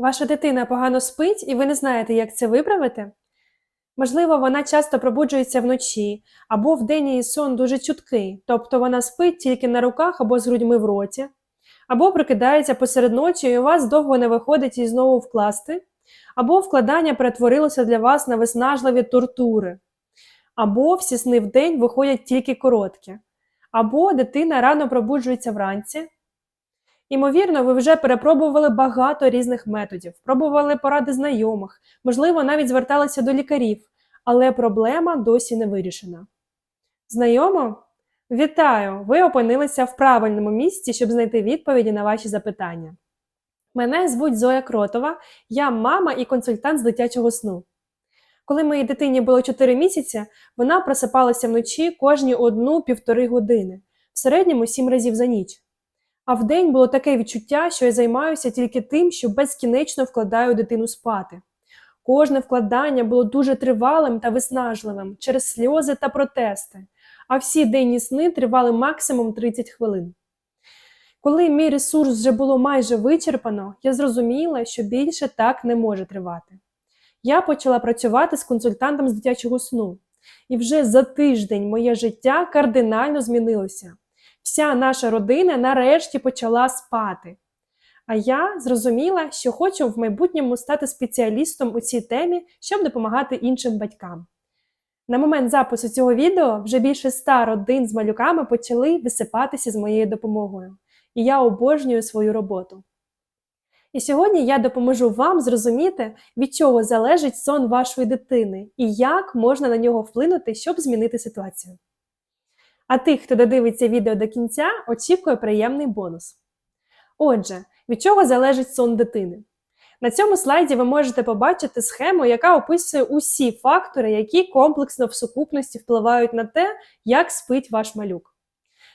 Ваша дитина погано спить, і ви не знаєте, як це виправити? Можливо, вона часто пробуджується вночі, або вдень її сон дуже чуткий, тобто вона спить тільки на руках або з грудьми в роті, або прокидається посеред ночі, і у вас довго не виходить її знову вкласти, або вкладання перетворилося для вас на виснажливі тортури, або всі сни вдень виходять тільки короткі, або дитина рано пробуджується вранці. Імовірно, ви вже перепробували багато різних методів, пробували поради знайомих, можливо, навіть зверталися до лікарів, але проблема досі не вирішена. Знайомо? Вітаю! Ви опинилися в правильному місці, щоб знайти відповіді на ваші запитання. Мене звуть Зоя Кротова, я мама і консультант з дитячого сну. Коли моїй дитині було 4 місяці, вона просипалася вночі кожні одну-півтори години, в середньому 7 разів за ніч. А вдень було таке відчуття, що я займаюся тільки тим, що безкінечно вкладаю дитину спати. Кожне вкладання було дуже тривалим та виснажливим через сльози та протести, а всі денні сни тривали максимум 30 хвилин. Коли мій ресурс вже було майже вичерпано, я зрозуміла, що більше так не може тривати. Я почала працювати з консультантом з дитячого сну, і вже за тиждень моє життя кардинально змінилося. Вся наша родина нарешті почала спати. А я зрозуміла, що хочу в майбутньому стати спеціалістом у цій темі, щоб допомагати іншим батькам. На момент запису цього відео вже більше ста родин з малюками почали висипатися з моєю допомогою, і я обожнюю свою роботу. І сьогодні я допоможу вам зрозуміти, від чого залежить сон вашої дитини і як можна на нього вплинути, щоб змінити ситуацію. А тих, хто додивиться відео до кінця, очікує приємний бонус. Отже, від чого залежить сон дитини? На цьому слайді ви можете побачити схему, яка описує усі фактори, які комплексно в сукупності впливають на те, як спить ваш малюк.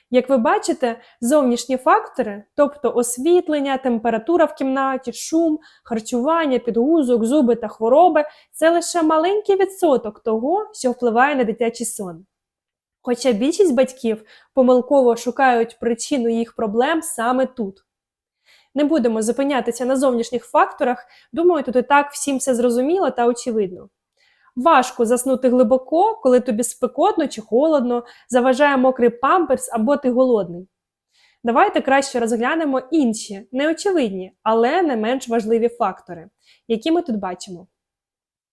Як ви бачите, зовнішні фактори, тобто освітлення, температура в кімнаті, шум, харчування, підгузок, зуби та хвороби це лише маленький відсоток того, що впливає на дитячий сон. Хоча більшість батьків помилково шукають причину їх проблем саме тут. Не будемо зупинятися на зовнішніх факторах, думаю, тут і так всім все зрозуміло та очевидно. Важко заснути глибоко, коли тобі спекотно чи холодно, заважає мокрий памперс або ти голодний. Давайте краще розглянемо інші, неочевидні, але не менш важливі фактори, які ми тут бачимо.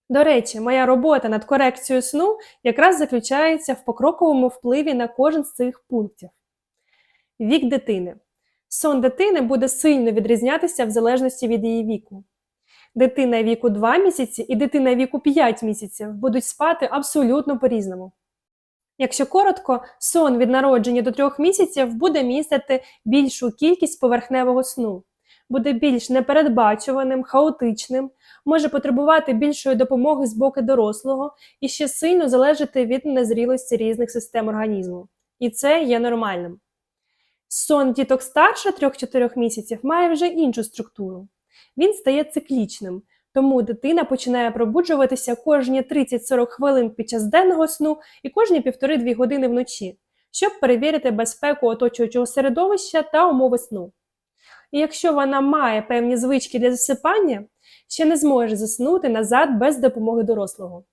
До речі, моя робота над корекцією сну якраз заключається в покроковому впливі на кожен з цих пунктів. Вік дитини. Сон дитини буде сильно відрізнятися в залежності від її віку. Дитина віку 2 місяці і дитина віку 5 місяців будуть спати абсолютно по-різному. Якщо коротко, сон від народження до 3 місяців буде містити більшу кількість поверхневого сну, буде більш непередбачуваним, хаотичним, може потребувати більшої допомоги з боку дорослого і ще сильно залежати від незрілості різних систем організму. І це є нормальним. Сон діток старше 3-4 місяців має вже іншу структуру. Він стає циклічним, тому дитина починає пробуджуватися кожні 30-40 хвилин під час денного сну і кожні 1,5-2 години вночі, щоб перевірити безпеку оточуючого середовища та умови сну. І якщо вона має певні звички для засипання, ще не зможе заснути назад без допомоги дорослого.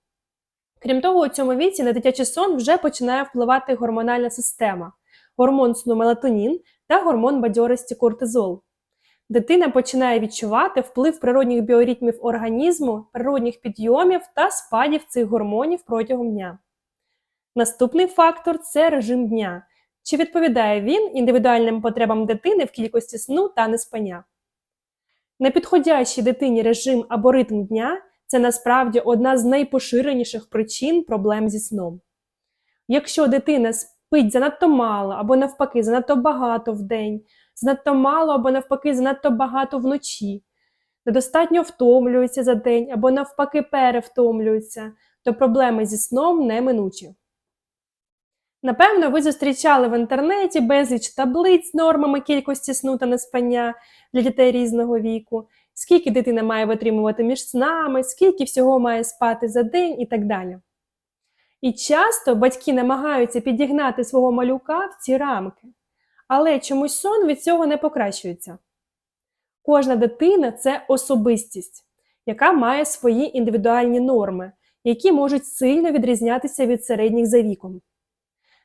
Крім того, у цьому віці на дитячий сон вже починає впливати гормональна система, гормон сну мелатонін та гормон бадьорості кортизол. Дитина починає відчувати вплив природних біоритмів організму, природних підйомів та спадів цих гормонів протягом дня. Наступний фактор це режим дня. Чи відповідає він індивідуальним потребам дитини в кількості сну та неспання? Непідходящий дитині режим або ритм дня це насправді одна з найпоширеніших причин проблем зі сном. Якщо дитина спить занадто мало або навпаки занадто багато в день, занадто мало або навпаки занадто багато вночі, недостатньо втомлюється за день або навпаки перевтомлюється, то проблеми зі сном неминучі. Напевно, ви зустрічали в інтернеті безліч таблиць з нормами кількості сну та неспання для дітей різного віку, скільки дитина має витримувати між снами, скільки всього має спати за день і так далі. І часто батьки намагаються підігнати свого малюка в ці рамки, але чомусь сон від цього не покращується. Кожна дитина це особистість, яка має свої індивідуальні норми, які можуть сильно відрізнятися від середніх за віком.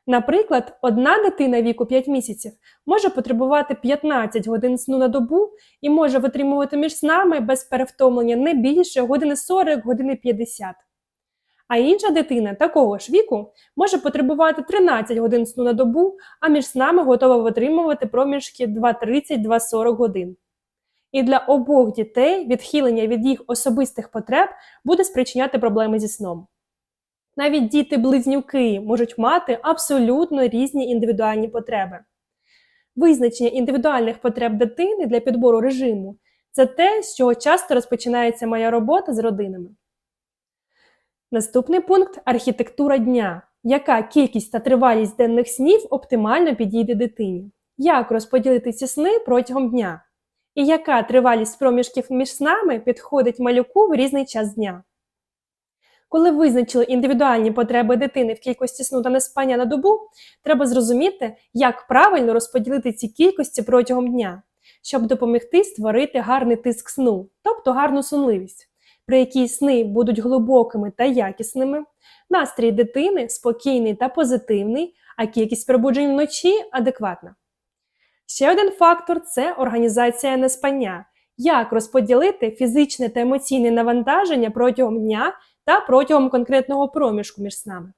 Наприклад, одна дитина віку 5 місяців може потребувати 15 годин сну на добу і може витримувати між снами без перевтомлення не більше години 40, години 50. А інша дитина такого ж віку може потребувати 13 годин сну на добу, а між снами готова витримувати проміжки 2.30-2.40 годин. І для обох дітей відхилення від їх особистих потреб буде спричиняти проблеми зі сном. Навіть діти-близнюки можуть мати абсолютно різні індивідуальні потреби. Визначення індивідуальних потреб дитини для підбору режиму це те, з чого часто розпочинається моя робота з родинами. Наступний пункт архітектура дня. Яка кількість та тривалість денних снів оптимально підійде дитині? Як розподілити ці сни протягом дня? І яка тривалість проміжків між снами підходить малюку в різний час дня? Коли визначили індивідуальні потреби дитини в кількості сну та неспання на добу, треба зрозуміти, як правильно розподілити ці кількості протягом дня, щоб допомогти створити гарний тиск сну, тобто гарну сонливість, при якій сни будуть глибокими та якісними, настрій дитини спокійний та позитивний, а кількість пробуджень вночі адекватна. Ще один фактор це організація неспання. Як розподілити фізичне та емоційне навантаження протягом дня та протягом конкретного проміжку між снами.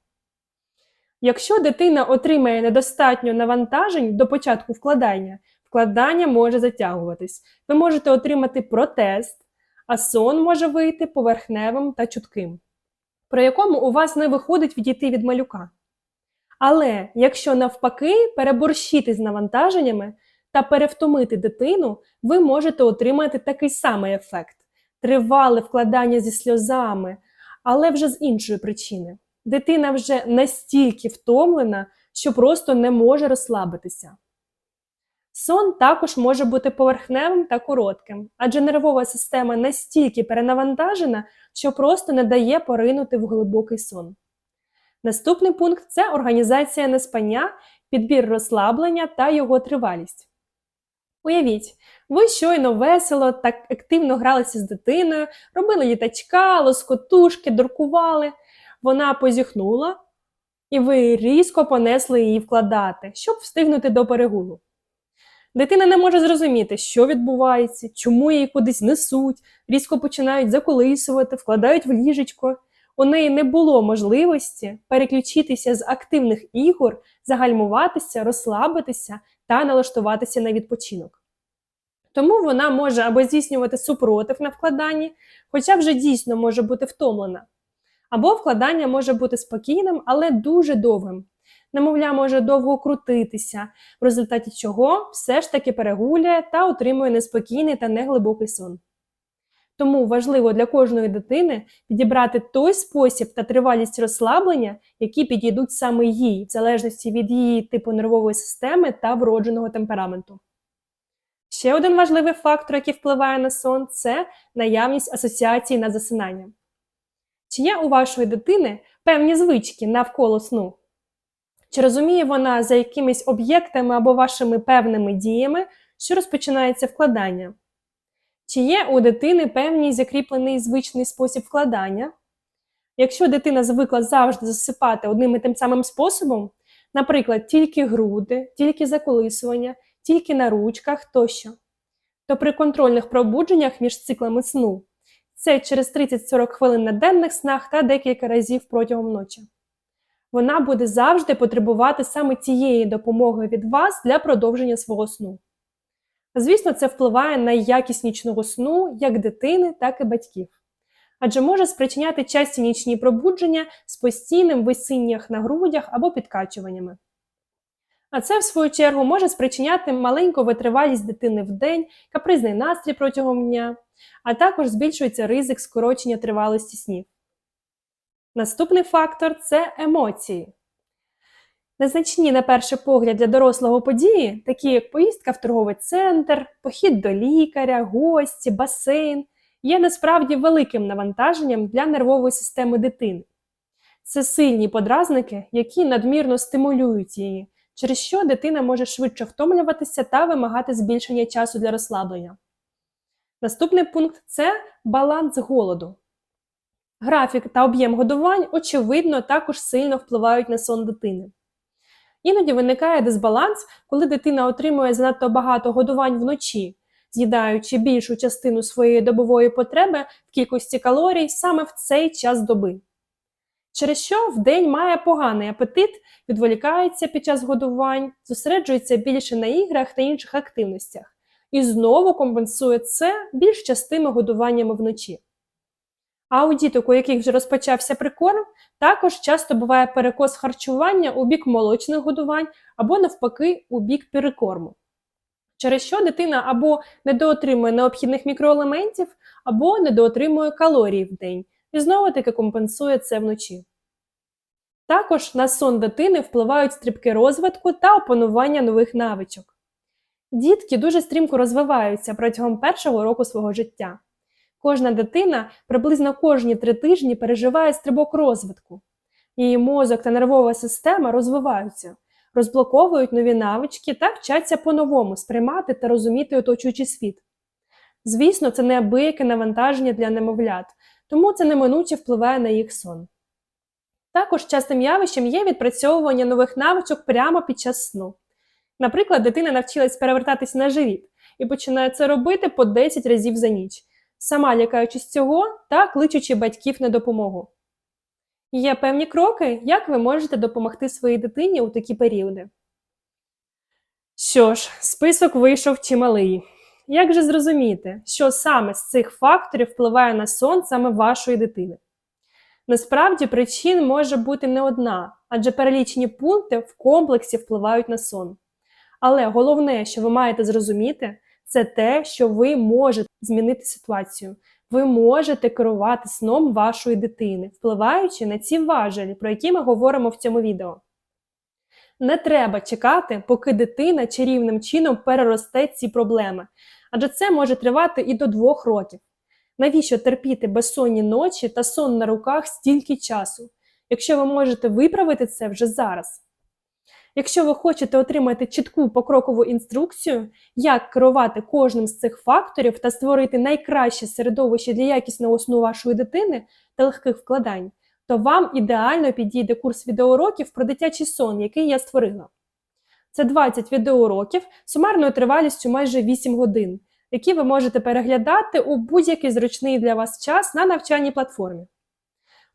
Якщо дитина отримає недостатньо навантажень до початку вкладання, вкладання може затягуватись. Ви можете отримати протест, а сон може вийти поверхневим та чутким, при якому у вас не виходить відійти від малюка. Але якщо навпаки переборщити з навантаженнями та перевтомити дитину, ви можете отримати такий самий ефект тривале вкладання зі сльозами, але вже з іншої причини. Дитина вже настільки втомлена, що просто не може розслабитися. Сон також може бути поверхневим та коротким, адже нервова система настільки перенавантажена, що просто не дає поринути в глибокий сон. Наступний пункт це організація неспання, підбір розслаблення та його тривалість. Уявіть, ви щойно весело так активно гралися з дитиною, робили літачка, лоскотушки, дуркували. Вона позіхнула, і ви різко понесли її вкладати, щоб встигнути до перегулу. Дитина не може зрозуміти, що відбувається, чому її кудись несуть, різко починають заколисувати, вкладають в ліжечко. У неї не було можливості переключитися з активних ігор, загальмуватися, розслабитися та налаштуватися на відпочинок. Тому вона може або здійснювати супротив на вкладанні, хоча вже дійсно може бути втомлена, або вкладання може бути спокійним, але дуже довгим. Немовля може довго крутитися, в результаті чого все ж таки перегуляє та отримує неспокійний та неглибокий сон. Тому важливо для кожної дитини підібрати той спосіб та тривалість розслаблення, які підійдуть саме їй, в залежності від її типу нервової системи та вродженого темпераменту. Ще один важливий фактор, який впливає на сон, це наявність асоціації на засинання. Чи є у вашої дитини певні звички навколо сну? Чи розуміє вона за якимись об'єктами або вашими певними діями, що розпочинається вкладання? Чи є у дитини певний закріплений звичний спосіб вкладання? Якщо дитина звикла завжди засипати одним і тим самим способом, наприклад, тільки груди, тільки заколисування, тільки на ручках тощо, то при контрольних пробудженнях між циклами сну це через 30-40 хвилин на денних снах та декілька разів протягом ночі. Вона буде завжди потребувати саме цієї допомоги від вас для продовження свого сну. Звісно, це впливає на якість нічного сну як дитини, так і батьків. Адже може спричиняти часті нічні пробудження з постійним висиннях на грудях або підкачуваннями. А це, в свою чергу, може спричиняти маленьку витривалість дитини в день, капризний настрій протягом дня, а також збільшується ризик скорочення тривалості снів. Наступний фактор це емоції. Незначні, на перший погляд, для дорослого події, такі як поїздка в торговий центр, похід до лікаря, гості, басейн, є насправді великим навантаженням для нервової системи дитини. Це сильні подразники, які надмірно стимулюють її, через що дитина може швидше втомлюватися та вимагати збільшення часу для розслаблення. Наступний пункт це баланс голоду. Графік та об'єм годувань, очевидно, також сильно впливають на сон дитини. Іноді виникає дисбаланс, коли дитина отримує занадто багато годувань вночі, з'їдаючи більшу частину своєї добової потреби в кількості калорій саме в цей час доби. Через що вдень має поганий апетит, відволікається під час годувань, зосереджується більше на іграх та інших активностях, і знову компенсує це більш частими годуваннями вночі. А у діток, у яких вже розпочався прикорм, також часто буває перекос харчування у бік молочних годувань або навпаки у бік перекорму. Через що дитина або недоотримує необхідних мікроелементів, або недоотримує калорій в день, і знову таки компенсує це вночі. Також на сон дитини впливають стрибки розвитку та опанування нових навичок. Дітки дуже стрімко розвиваються протягом першого року свого життя. Кожна дитина приблизно кожні три тижні переживає стрибок розвитку. Її мозок та нервова система розвиваються, розблоковують нові навички та вчаться по-новому сприймати та розуміти оточуючий світ. Звісно, це неабияке навантаження для немовлят, тому це неминуче впливає на їх сон. Також частим явищем є відпрацьовування нових навичок прямо під час сну. Наприклад, дитина навчилась перевертатись на живіт і починає це робити по 10 разів за ніч, сама лякаючись цього та кличучи батьків на допомогу. Є певні кроки, як ви можете допомогти своїй дитині у такі періоди. Що ж, список вийшов чималий. Як же зрозуміти, що саме з цих факторів впливає на сон саме вашої дитини? Насправді причин може бути не одна, адже перелічені пункти в комплексі впливають на сон. Але головне, що ви маєте зрозуміти, це те, що ви можете змінити ситуацію. Ви можете керувати сном вашої дитини, впливаючи на ці важелі, про які ми говоримо в цьому відео. Не треба чекати, поки дитина чарівним чином переросте ці проблеми, адже це може тривати і до двох років. Навіщо терпіти безсонні ночі та сон на руках стільки часу, якщо ви можете виправити це вже зараз? Якщо ви хочете отримати чітку покрокову інструкцію, як керувати кожним з цих факторів та створити найкраще середовище для якісного сну вашої дитини та легких вкладань, то вам ідеально підійде курс відеоуроків про дитячий сон, який я створила. Це 20 відеоуроків сумарною тривалістю майже 8 годин, які ви можете переглядати у будь-який зручний для вас час на навчальній платформі.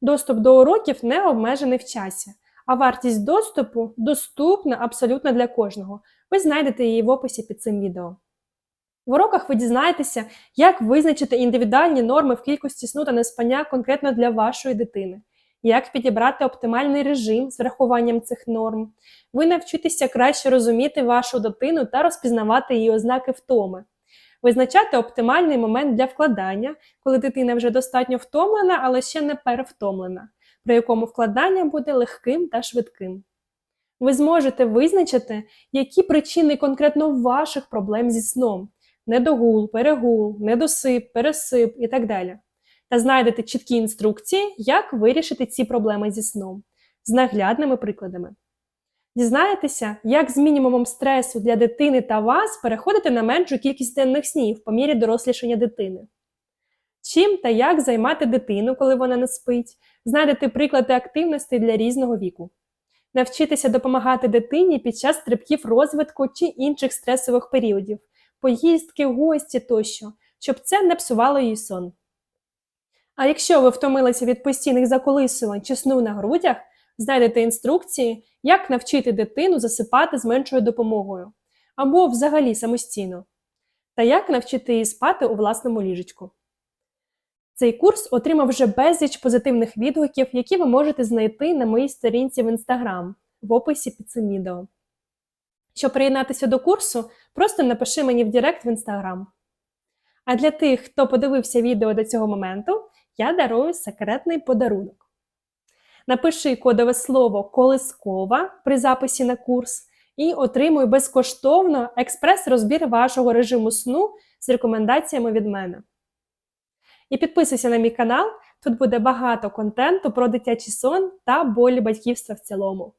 Доступ до уроків не обмежений в часі а вартість доступу доступна абсолютно для кожного. Ви знайдете її в описі під цим відео. В уроках ви дізнаєтеся, як визначити індивідуальні норми в кількості сну та неспання конкретно для вашої дитини, як підібрати оптимальний режим з врахуванням цих норм. Ви навчитеся краще розуміти вашу дитину та розпізнавати її ознаки втоми, визначати оптимальний момент для вкладання, коли дитина вже достатньо втомлена, але ще не перевтомлена при якому вкладання буде легким та швидким. Ви зможете визначити, які причини конкретно ваших проблем зі сном недогул, перегул, недосип, пересип і так далі. Та знайдете чіткі інструкції, як вирішити ці проблеми зі сном з наглядними прикладами. Дізнаєтеся, як з мінімумом стресу для дитини та вас переходити на меншу кількість денних снів по мірі дорослішання дитини. Чим та як займати дитину, коли вона не спить, знайдете приклади активностей для різного віку. Навчитися допомагати дитині під час стрибків розвитку чи інших стресових періодів, поїздки, гості тощо, щоб це не псувало їй сон. А якщо ви втомилися від постійних заколисувань чи сну на грудях, знайдете інструкції, як навчити дитину засипати з меншою допомогою або взагалі самостійно, та як навчити її спати у власному ліжечку. Цей курс отримав вже безліч позитивних відгуків, які ви можете знайти на моїй сторінці в Instagram в описі під цим відео. Щоб приєднатися до курсу, просто напиши мені в Директ в Instagram. А для тих, хто подивився відео до цього моменту, я дарую секретний подарунок. Напиши кодове слово колискова при записі на курс і отримуй безкоштовно експрес-розбір вашого режиму сну з рекомендаціями від мене. І підписуйся на мій канал, тут буде багато контенту про дитячий сон та болі батьківства в цілому.